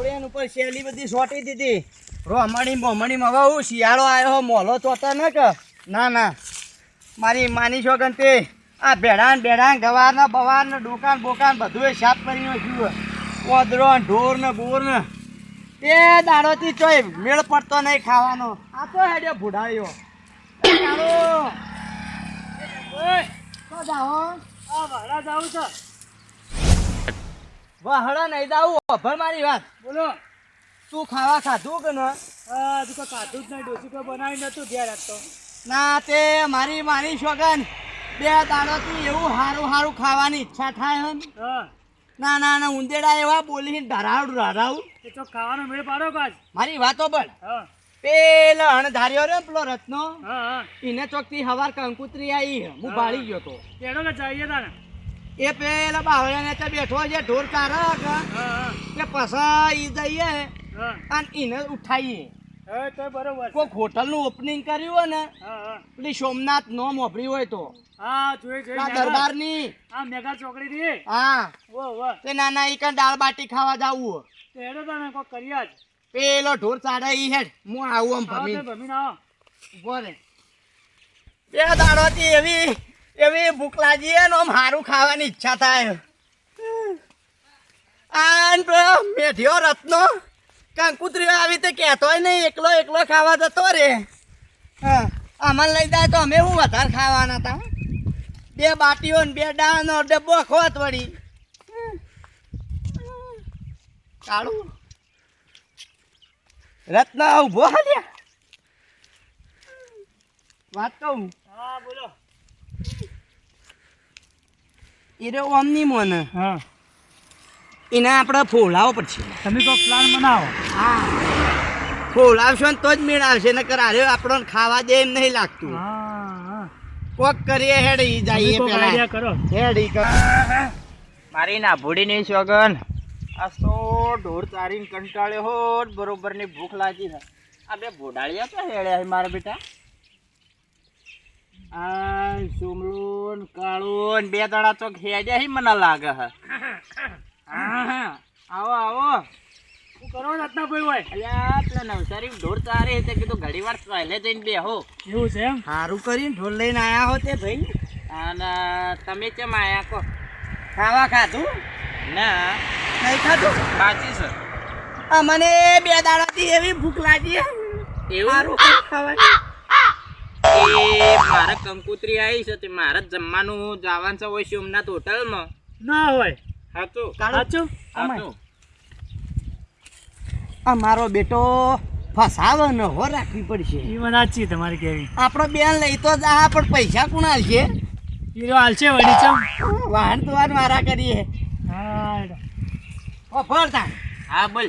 આવડે ઉપર શેલી બધી સોટી દીધી રોમણી મોમણી હવે હું શિયાળો આવ્યો મોલો ચોતા ન કે ના ના મારી માની છો તે આ ભેડાન ભેડાન ગવારના બવારના બવાર દુકાન બોકાન બધું સાફ કરી નાખ્યું કોદરો ઢોર ને બોર ને તે દાડોથી ચોય મેળ પડતો નહીં ખાવાનો આ તો હેડ્યો ભૂડાયો. ઓય, તો જાઓ આ વાળા જાઉં છે વહડા નહીં જાવું અભર મારી વાત. બોલો. તું ખાવા ખાધું કે ન? તું તો ખાધું જ નહીં ડોસી કોઈ બનાવી નતું ધ્યાન રાખતો ના તે મારી મારી શોગન બે દાડોથી એવું સારું સારું ખાવાની ઈચ્છા થાય હન. ના ના ના ઉંદેડા એવા બોલીને ધરાવડ ધરાવું. એ તો ખાવાનો મેળ પાડો કાજ મારી વાતો પણ પેલા અણધાર્યો રે પેલો રત્નો એને ચોકથી હવાર કંકુતરી આવી હું. ભાળી ગયો તો. કે જઈએ તાને એ પેલા બાવળિયાને ત્યાં બેઠો છે ઢોર કારક કે પસા ઈ જઈએ અને એને ઉઠાઈએ. તો બરોબર. કોઈક હોટલનું ઓપનિંગ કર્યું હોય ને પેલી સોમનાથ નો વાપરી હોય તો. હા જોઈ જોઈ આ મેઘા. દરબારની. મેઘા ચોકડી થી હા. વો વો. તે નાના ઈ દાળ બાટી ખાવા જાવું તેડો તાને કોઈ કર્યા જ પેલો ઢોર ચાડે ઈ હેડ હું આવું આમ ભમી ભમી ના ઊભો રે. બે દાડોથી એવી એવી ભૂખ લાગી હે આમ સારું ખાવાની ઈચ્છા થાય. આન પેલો મેઠિયો રત્નો. કંકુતરીઓ આવી તે કહેતોય નહીં, એકલો એકલો ખાવા જતો રે. હા, આમાં લઈ જાય તો અમે શું વધારે ખાવાના હતા બે બાટીઓ ને બે દાળનો ડબ્બો ખોત વળી. કાળું. રત્ન ઊભો હાલ્યા. વાત કહું. હા, બોલો. એ રે ઓમની મોને. હા. એને આપણે ફોલાવો પડશે. તમે તો પ્લાન બનાવો. હા. ફોલાવશો ને તો જ મેળ આવશે કર આરે આપણને ખાવા દે એમ નહીં લાગતું. કોક કરીએ હેડ ઈ જઈએ પેલા. કરો. હેડ ઈ કર મારી ના ભૂડી નહીં સોગન. આ તો ઢોર ચારીને કંટાળ્યો હોત બરોબરની ભૂખ લાગી છે આ બે ભોડાળિયા તો હેડ્યા મારા બેટા. આ સુમલું ને બે દાડા તો ખેજે હી મને લાગે હા. હા આવો આવો. શું કરો રત્નાભાઈ હોય? અલ્યા પેલા નવસારી ઢોર તારે તે કીધું ઘડી વાર પહેલે જઈને બેહો. એવું છે એમ? સારું કરીને ઢોર લઈને આયા હો તે ભાઈ. અને તમે કેમ આયા કો ખાવા ખાધું? ના. નહીં ખાધું? બાકી છે. મને બે દાડાથી એવી ભૂખ લાગી એવું? ખાવાની. મારે કંકુતરી આવી છે તે મારે જમવાનું જવાનું છે હોય સોમનાથ હોટલમાં. ના હોય. સાચું સાચું સાચું આ મારો બેટો ફસાવો ન હો રાખવી પડશે. એ વાત સાચી તમારી કેવી? આપણો બેન લઈ તો જા પણ પૈસા કોણ એ તો હાલશે વડી ચમ. વાહન તો વાર મારા કરીએ. હા ઓ ફરતા હા બોલ.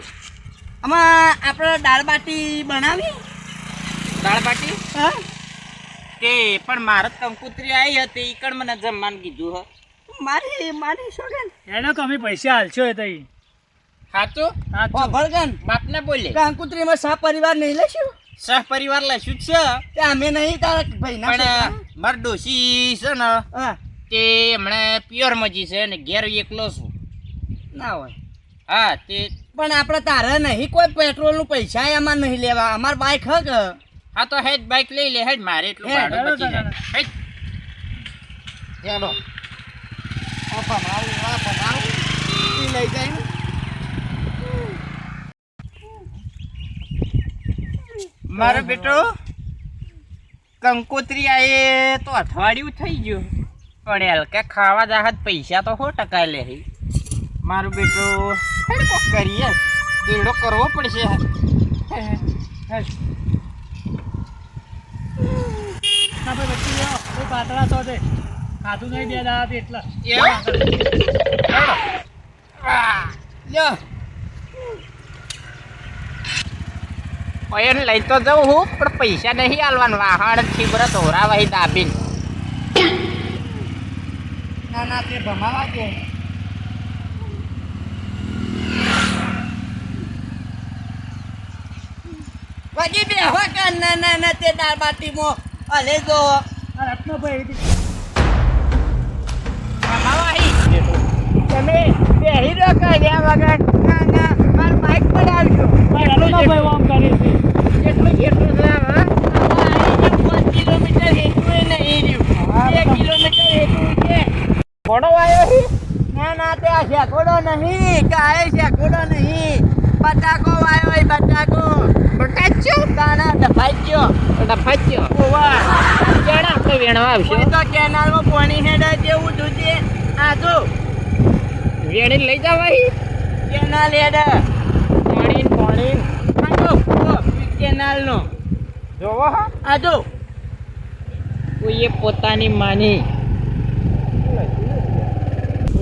આમાં આપણે દાળ બાટી બનાવી? દાળ બાટી? હા? કે પણ મારે કંકુતરી આવી હતી ઈ કણ મને જમવાનું કીધું હ. મારી મારી સોગન એનો કે અમે પૈસા હાલશો એ તઈ. સાચું સાચું. ભળગન બાપને બોલે. કંકુતરીમાં સહ પરિવાર નહીં લેશું સહ પરિવાર લઈશું જ છે. તે અમે નહીં તારા ભાઈના પણ છોકરા. માર ડોશી છે ને હા. તે હમણાં પ્યોર મજી છે ને ઘેર એકલો છું. ના હોય. હા તે પણ આપણે તારે નહીં કોઈ પેટ્રોલનું પૈસા એમાં નહીં લેવા. અમાર બાઇક હક. હા તો હેડ બાઈક લઈ લે હેડ મારે એટલું ભાડું બચી જાય. હેડ. હેડો. આ ભમાવું આ ભમાવું ઈ લઈ જાય ને. મારો બેટો કંકોત્રી આયે તો અઠવાડિયું થઈ ગયું. પણ હલકા ખાવા જાહત પૈસા તો સો ટકા લે હી. મારો બેટો હેડ કોક કરીએ. દેડો કરવો પડશે. હેડ. ના ભાઈ પાતળા છો તે. ખાધું નહીં બે એટલે. લઈ તો જઉં હું પણ પૈસા નહીં આલવાનું. વાહણ છીબર ધોરા વહી દાબીને. ના ના તે ભમાવા દે. વજી બે હો કે ના ના ના તે દાળ બાટીમાં અલે જો. રત્નભાઈ તમે બેહી રહ્યો કાઢ્યા વગર? ના ના માર બાઇક પર આવજો. રત્નભાઈ આમ કરે છે. કેટલું કેટલું છે હા. કિલોમીટર એટલું નહીં રહ્યું. બે કિલોમીટર એટલું છે ઘોડો આવ્યો ના ના તે આ શેકોડો નહીં કાળે શેકોડો નહીં. બટાકો વાયો એ બટાકો. બટાચ્યો તાના ડફાઈ ગયો ડફાચ્યો ઓવા ચાલ આપણે વેણવા આવશે? કોઈ તો કેનાલમાં પાણી હેડા જેવું જોજે આ જો. વેણી લઈ જવાય કેનાલ હેડા. પાણી ને પાણી. આ જો ઓ, કેનાલનો. જોવો આ જો. કોઈએ પોતાની માની.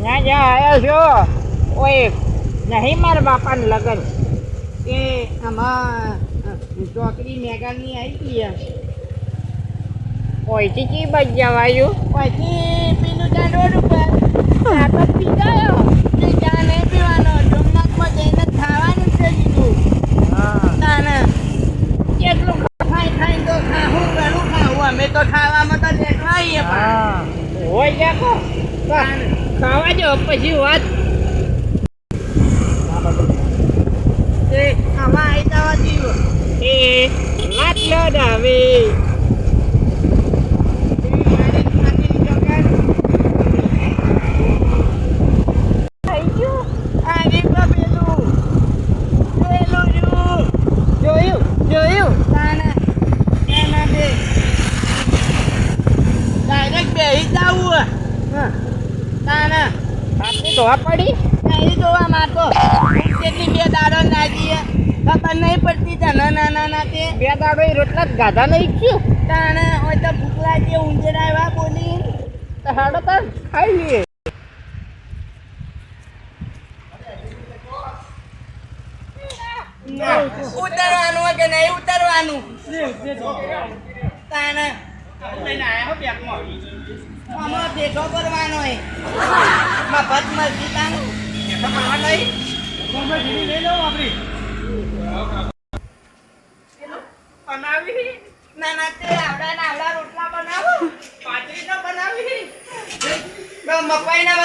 ત્યાં જ્યાં આવ્યો છો ઓય નહીં મારા બાપાને લગન. કે આમાં ચોકડી મેગાની આવી ગઈ ઓયથી કી બચ જવાયું? પછી પેલું ત્યાં રોડ ઉપર આટલો પી ગયો. તે ચા નહીં પીવાનો. સોમનાથમાં જઈને ખાવાનું છે કીધું. તાને કેટલું ખાઈ ખાઈ તો ખાવું ઘણું ખાવું અમે તો ખાવામાં તો દેખાઈએ પણ. હોય જાકો ખાવા જો પછી વાત તે આમાં આવી જવા જીવો એ વાત લો ડાવે જોયું જોયું તાને એના બે ડાયરેક્ટ બેહી જાવું હા તાને આપની તો પડી નહીં જોવા મારતો કેટલી બે દાડો નાખીએ ખબર નહીં પડતી તા નાના ના તે બે દાડો એ રોટલા જ ગાધા નહીં થયું તાણે હોય તો ભૂખ લાગી ઊંઝેરા આવ્યા બોલી. તો હાડો તાર ખાઈ લઈએ. ઉતરવાનું હોય કે નહીં ઉતરવાનું? તાણે. આમાં ભેગો કરવાનો હોય. મફત મરજી તાણે ના ના તે આવડા ના આવડા રોટલા બનાવો. પાતળી તો બનાવી. મકાઈ ના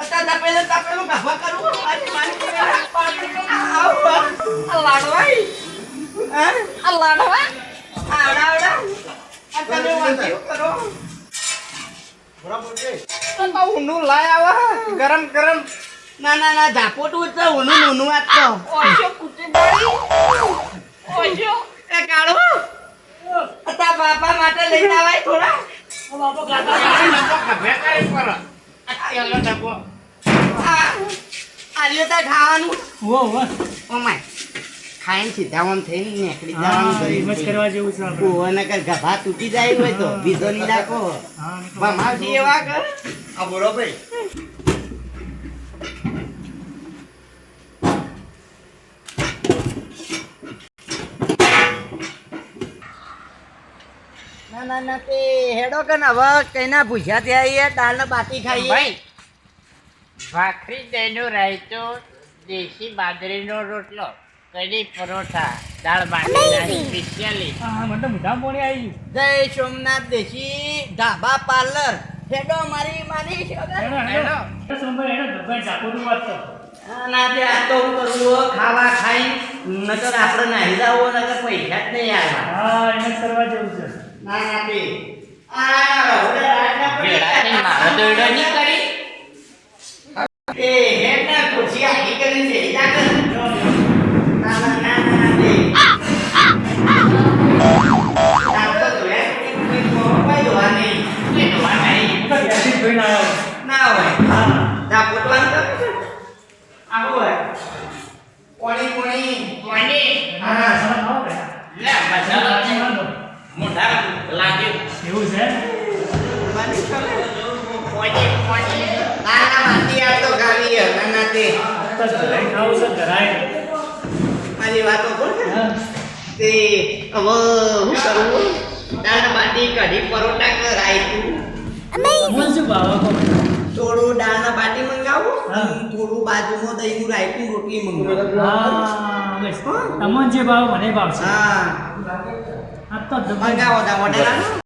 અત્યારે તપેલું તપેલું ગાભા કરું લાડવાઈ હા? લાડવા? આવડા આવડા. તમે વાંચ્યું કરો. ઊનું લાય આવા. ગરમ ગરમ. ના ના ના ઝાપોટું તો ઓનું નોનું વાત તો ઓછો કૂટી પડી એ કાળો તા બાપા માટે લઈને આવાય થોડા. આ આલ્યો તા ખાવાનું. ઓમાય ખાઈને સીધા આમ થઈને નીકળી જવાનું કરવા જેવું છે આપણે. ઓને કર ગભા તૂટી જાય હોય તો બીજો ની નાખો હા, ને ભમાવજી એવા કર આ બોલો ભાઈ. ના ના તે હેડો કે ને? હવે કઈના ભૂસ્યા થયા એ દાળ ને બાટી ખાઈએ. ભાઈ ભાખરી દહીંનો રાયતો દેશી બાજરીનો રોટલો કઢી પરોઠા દાળ બાટી સ્પેશિયલી હા, મને મોઢામાં આવી જય સોમનાથ દેશી ઢાબા પાર્લર. હેડો મારી મારી હેડો. હેડો. હેડો, સોમભાઈ, હેડો, ઝાપોટું વાત તો. ના ના તે આ તો હું કરું ખાવા ખાઈ. નકર આપણે નાહી જાવ નકર પૈસા જ નહીં આવ્યા. હા, એને કરવા જવું છે. ના ના તે આ રહોડા રાજના વેળાથી મારો દોયડો નહીં કરી એ હેડ ધરાઈ ભાવ છે ધરાઈ મારી વાતો બોલ તે હવે હું કરું? દાળ બાટી કઢી પરોઠા કે રાયતું મને શું ભાવે કહો? થોડું દાળના બાટી મંગાવું. થોડું બાજુમાં દહીંનું રાયતું રોટલી મંગાવું. તમને જે ભાવે મને ભાવશે. હા. મંગાવો ઓર્ડર તો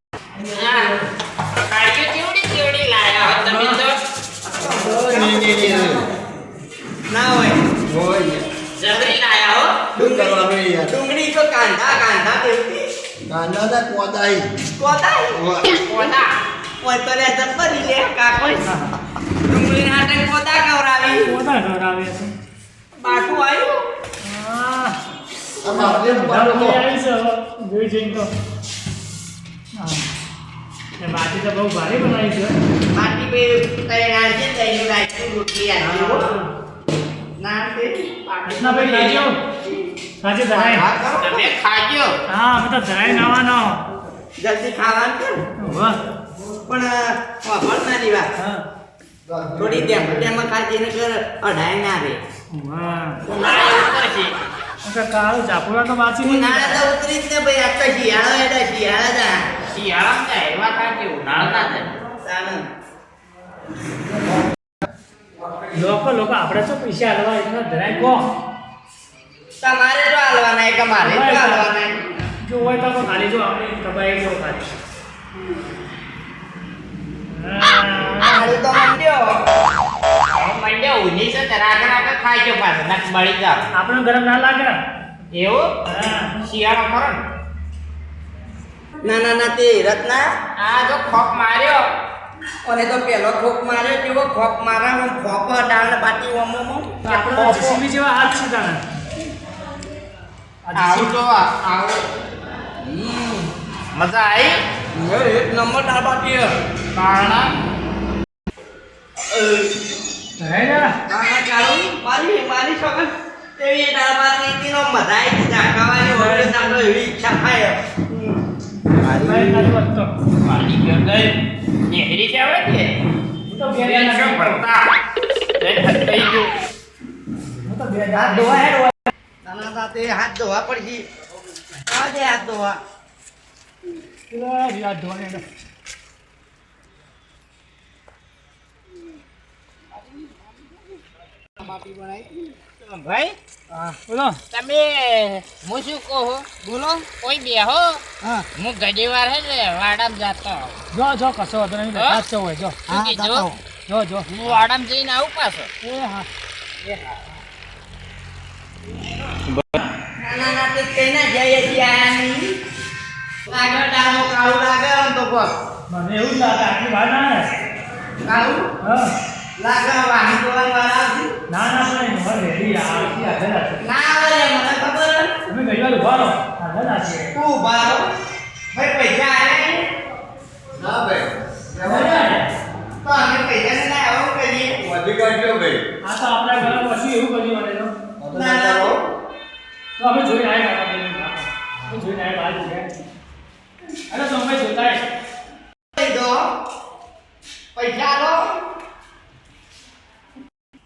ના હોય જબરી લાયા હો. શું કરવાનું યાર ડુંગળી તો કાંધા કાંધા દેવતી કાંદા તા કોદાઈ. કોતા કોના ઓય તો લે જબ્બરી લે કાકો. ડુંગળી નાટક પોતા કવરાવી પોતા ખવડાવે છે? બાટુ આવ્યું હા. આ બાટલો. લોકો આવી છે. જોઈ જઈને તો. હા. બાટી તો બહુ ભારે બનાવી છે. બાટી બે તૈયાર છે તૈયાર રાખી રોટલી આવી ના તે રત્ના ભાઈ ખાજો. સાચે ધરાય. તમે ખાજો. હા અમે તો ધરાય નાવાનો. જલ્દી ખાવાનું વાહ પણ વાપર ના દીવા હા. થોડી તેમ તેમાં ખાધી ને કર ના રે. કાળું ઝાપુરા તો નહીં. ઉનાળા તો ઉતરી જ ને ભાઈ આ તો શિયાળો એટલે શિયાળા જા એવા ખાશે ઉનાળા ના જાય તાણ. લોકો લોકો આપણે શું પૈસા હલવા એટલા ધરાય કહો. તમારે જો હાલવાના કે મારે જો હાલવાના જો હોય તો આપણે ખાલી જો આપણે કબાઈ જો ખાલી. હા. તો મંડ્યો. મંડે ઉની છે તરાક રાગ રાગ ખાજો પાછું નક મળી જાવ. આપણને ગરમ ના લાગે? એવું? હા. શિયાળો ખરો ના. ના ના તે રત્ના. આ જો ખોપ માર્યો. અને તો પેલો ખોપ માર્યો કેવો ખોપ મારા હું ખોપ ડાળ બાટી ઓમો. તો જીસીબી જેવા હાથ છે તાણે. આ આવું JCB જો મજા આવી એ એક નંબર ડાળ બાટી હે. કારણ ધરાય ને? ના ચાલુ? મારી મારી છોકર તેવી દાળ બાટી હતી નો મજા આવી ઝાંકાવાની વગર દાડો એવી ઈચ્છા થાય. મારી મારી વાત તો મારી ગઈ. નેહરી છે હવે કે હું તો બે બે દાડા છ ભરતા હાથ થઈ ગયું હું તો બે હાથ ધોવા હોય. નાના સાથે હાથ ધોવા પડશે આવજે હાથ ધોવા પેલો યાદ ધોવાની અંદર. ભાઈ? હા. બોલો. તમે હું શું કહો? બોલો. કોઈ બે હો? હું. ઘડી વાર હે ને વાડામાં જાતો જો જો કશો વાંધો નહીં સાચો હોય જો. હા જો જો જો. હું વાડામાં જઈને આવું પાછો. એ હા. તો કોક મને એવું લાગે આટલી વાર ના કાળું હા. લાગે વાહન ધોવા વાળા આવશે ના ના નહીં હવે રેડી આવતી આગળ ના આવે મને તમે ઘડી વાર ઊભા રહો આગળ આવશે તું ભાઈ પૈસા નહીં? ના ભાઈ તો અમે પૈસા ને ના આવું કરીએ વધી કાઢજો ભાઈ આ તો આપણા ઘર એવું કર્યું મને તો ના ના તો અમે જોઈ આવ્યા જોઈને આવ્યા અરે, તો અમે જોતા હશે. લઈ દો પૈસા લો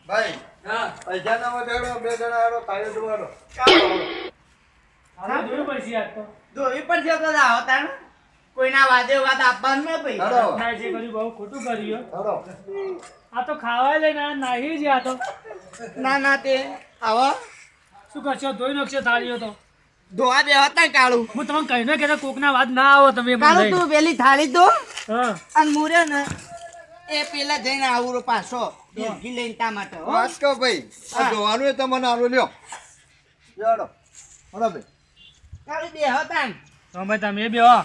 ભાઈ પૈસા ના વધારો બે જણા હારો તારે જોવાનો હવે જોયું પડશે આજ તો ધોવી પડશે તો લાવો તાણ. કોઈના વાદે વાત આપવાનું ને ભાઈ. ના જે કર્યું બહુ ખોટું કર્યું આ તો ખાવા આ નાહી જ આ તો. ના ના તે. આવો. શું કરશો? ધોઈ નાખશો થાળીઓ તો. ધોવા બે હતા કાળું. હું તમને કહીને કે કોકના વાત ના આવો તમે કાળું તું પેલી થાળી દો. હા. અને મૂર્યો ને એ પેલા જઈને આવું પાછો. લઈને તા માટે હો. કહો ભાઈ. આ. જોવાનું એ તમને આલો લ્યો. હાલો. ભાઈ કાળું બે હતા તમે તમે બે હો.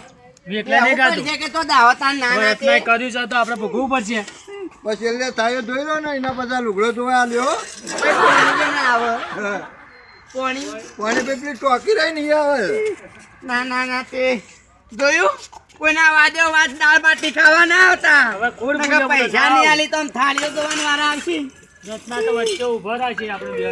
એકલા નહીં ગાતું. કે તો દાવતા ના ના એટલા કર્યું છે તો આપણે ભોગવવું પડશે. પછી એટલે તાયો ધોઈ લો ને એના બધા લુગડો ધોવા આલ્યો. આવે. પાણી? પાણી પેલી ટોકી રહી નહીં આવે. ના ના ના તે જોયું? કોઈના વાદે વાત દાળ બાટી ખાવા ના આવતા. હવે પૈસા નહીં આલી તો થાળીઓ ધોવાની વારા આવશે. રત્ના તો વચ્ચે ઊભો રાખશે આપણે બે.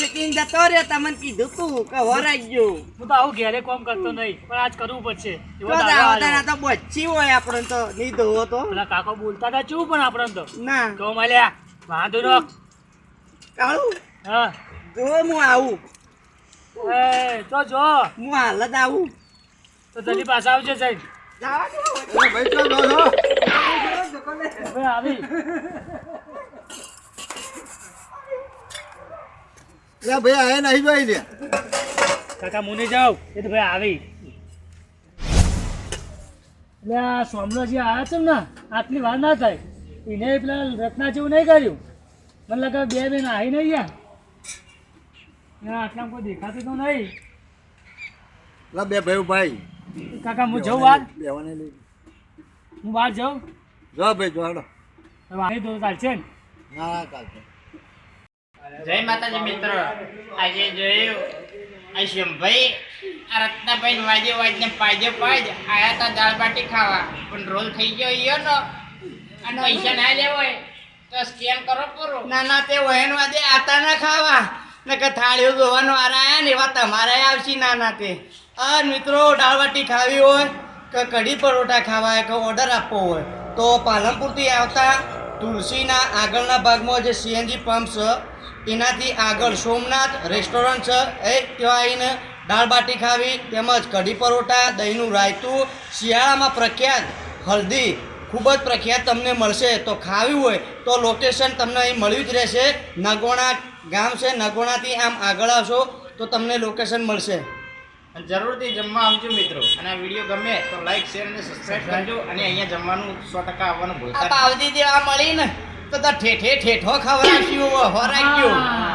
લેકિન જતો રે તમને કીધું તું કે વરાઈ ગયો હું તો આવું ઘેરે કોમ કરતો નહીં પણ આજ કરવું પડશે. ના તો બચ્ચી હોય આપણે તો નહીં ધોવો તો. પેલા કાકો બોલતા હતા ચૂપ પણ આપણને તો. ના. તો મળ્યા વાંધો નો કાળું હા. જો હું આવું. એ તો જો. હું હાલત આવું. તો જલ્દી પાછા આવજો સાહેબ. ભાઈ આવે. ભાઈ નહીં જોઈ લે કાકા મુની જાવ એ તો ભાઈ આવી. એટલે આ સોમલોજી આવ્યા છે ને આટલી વાર ના થાય. એને પેલા રત્ના જેવું નહીં કર્યું. મને લાગે બે બેન આવી નહીં ગયા. આટલા કોઈ દેખાતું તો નહીં. બે ભાઈ ભાઈ. કાકા હું જઉં બહાર? બેવાને લઈ. હું બહાર જઉં? જો ભાઈ જોડો હવે તો ચાલશે ને? ના ના ચાલશે. જય માતાજી મિત્રો. આજે જોયું આ શંભાઈ આ રત્નાભાઈ વાજે વાજને પાજે પાજ આયા તા દાળ બાટી ખાવા. પણ રોલ થઈ ગયો ઈયો નો. અને પૈસા ના લેવો હોય તો સ્કેન કરો પૂરો. ના ના તે વહેન વાજે આતા ના ખાવા. ને કે થાળીઓ ધોવાનો વાર આયા ને એવા તમારે આવશે ના ના તે. આ મિત્રો દાળબાટી ખાવી હોય કે કઢી પરોઠા ખાવા હોય કે ઓર્ડર આપવો હોય, તો પાલનપુરથી આવતા તુલસીના આગળના ભાગમાં જે સીએનજી પંપ છે, એનાથી આગળ સોમનાથ રેસ્ટોરન્ટ છે, એ ત્યાં આવીને દાળબાટી ખાવી તેમજ કઢી પરોઠા, દહીંનું રાયતું, શિયાળામાં પ્રખ્યાત હલ્દી ખૂબ જ પ્રખ્યાત તમને મળશે, તો ખાવી હોય તો લોકેશન તમને અહીં મળ્યું જ રહેશે. નગોણા ગામ છે, નગોણાથી આમ આગળ આવશો તો તમને લોકેશન મળશે. અને જરૂરથી જમવા આવજો મિત્રો અને આ વીડિયો ગમે તો લાઈક શેર અને સબસ્ક્રાઇબ કરજો અને અહીંયા જમવાનું સો ટકા આવવાનું આ ભૂલતા નહીં. બાવજી જેવા મળી ને તો તો ઠેઠે ઠેઠો ખવડાવ્યું હોરાક્યું હા.